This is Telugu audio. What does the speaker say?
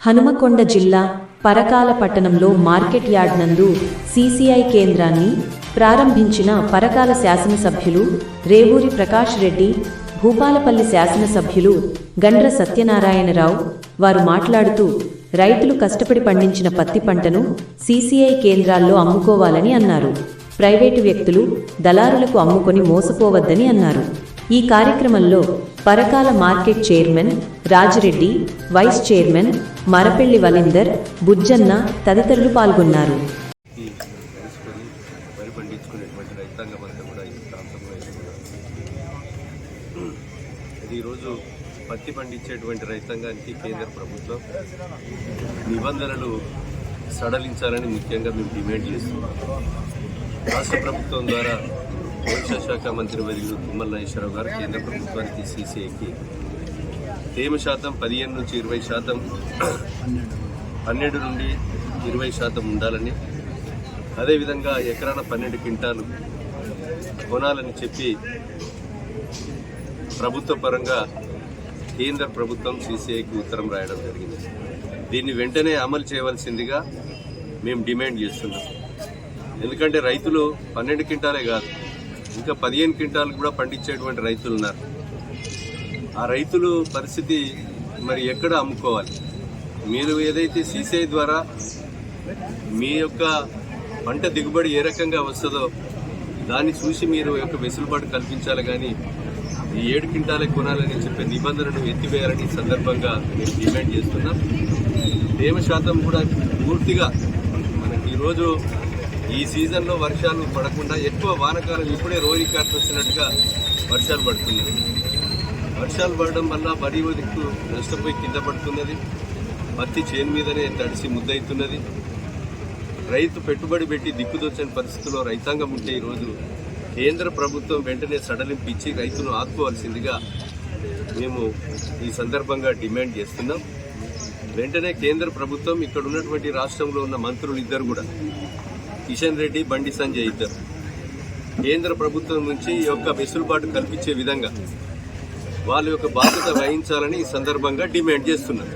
హనుమకొండ జిల్లా పరకాల పట్టణంలో మార్కెట్ యార్డ్ నందు సీసీఐ కేంద్రాన్ని ప్రారంభించిన పరకాల శాసనసభ్యులు రేవూరి ప్రకాష్ రెడ్డి భూపాలపల్లి శాసనసభ్యులు గండ్ర సత్యనారాయణరావు వారు మాట్లాడుతూ రైతులు కష్టపడి పండించిన పత్తి పంటను సీసీఐ కేంద్రాల్లో అమ్ముకోవాలని అన్నారు. ప్రైవేటు వ్యక్తులు దళారులకు అమ్ముకొని మోసపోవద్దని అన్నారు. ఈ కార్యక్రమంలో Parakala market chairman Rajireddy vice chairman Marapelli Valinder Bujjanna తదితరులు పాల్గొన్నారు. ఈ ఈరోజు పత్తి పండించేటువంటి రైతాంగానికి కేంద్ర ప్రభుత్వం నిబంధనలు సడలించాలని ముఖ్యంగా మేము డిమాండ్ చేస్తున్నాం. రాష్ట్ర ప్రభుత్వం ద్వారా వ్యవసాయ శాఖ మంత్రి వర్యులు తుమ్మల నాగేశ్వరరావు గారు కేంద్ర ప్రభుత్వానికి సీసీఐకి తేమ శాతం పదిహేను నుంచి ఇరవై శాతం పన్నెండు నుండి ఇరవై శాతం ఉండాలని అదేవిధంగా ఎకరాన పన్నెండు క్వింటాలు కొనాలని చెప్పి ప్రభుత్వ పరంగా కేంద్ర ప్రభుత్వం సీసీఐకి ఉత్తరం రాయడం జరిగింది. దీన్ని వెంటనే అమలు చేయవలసిందిగా మేము డిమాండ్ చేస్తున్నాం. ఎందుకంటే రైతులు పన్నెండు క్వింటాలే కాదు ఇంకా పదిహేను క్వింటాలు కూడా పండించేటువంటి రైతులు ఉన్నారు. ఆ రైతులు పరిస్థితి మరి ఎక్కడ అమ్ముకోవాలి? మీరు ఏదైతే సీసీఐ ద్వారా మీ యొక్క పంట దిగుబడి ఏ రకంగా వస్తుందో దాన్ని చూసి మీరు యొక్క వెసులుబాటు కల్పించాలి కానీ ఈ ఏడు క్వింటాలే కొనాలని చెప్పే నిబంధనను ఎత్తివేయాలని సందర్భంగా మేము డిమాండ్ చేస్తున్నాం. తేమ శాతం కూడా పూర్తిగా మనకి ఈరోజు ఈ సీజన్లో వర్షాలు పడకుండా ఎక్కువ వానకాలం ఇప్పుడే రోజు కాటు వచ్చినట్టుగా వర్షాలు పడుతున్నాయి. వర్షాలు పడడం వల్ల వరి దిక్కు నష్టపోయి కింద పడుతున్నది. పత్తి చేను మీదనే తడిసి ముద్దవుతున్నది రైతు పెట్టుబడి పెట్టి దిక్కుదొచ్చని పరిస్థితుల్లో రైతాంగం ఉంటే ఈరోజు కేంద్ర ప్రభుత్వం వెంటనే సడలింపు ఇచ్చి రైతును ఆదుకోవాల్సిందిగా మేము ఈ సందర్భంగా డిమాండ్ చేస్తున్నాం. వెంటనే కేంద్ర ప్రభుత్వం ఇక్కడ ఉన్నటువంటి రాష్ట్రంలో ఉన్న మంత్రులు ఇద్దరు కూడా కిషన్ రెడ్డి బండి సంజయ్ ఇద్దరు. కేంద్ర ప్రభుత్వం నుంచి ఈ యొక్క వెసులుబాటు కల్పించే విధంగా వాళ్ళ యొక్క బాధ్యత వహించాలని ఈ సందర్భంగా డిమాండ్ చేస్తున్నారు.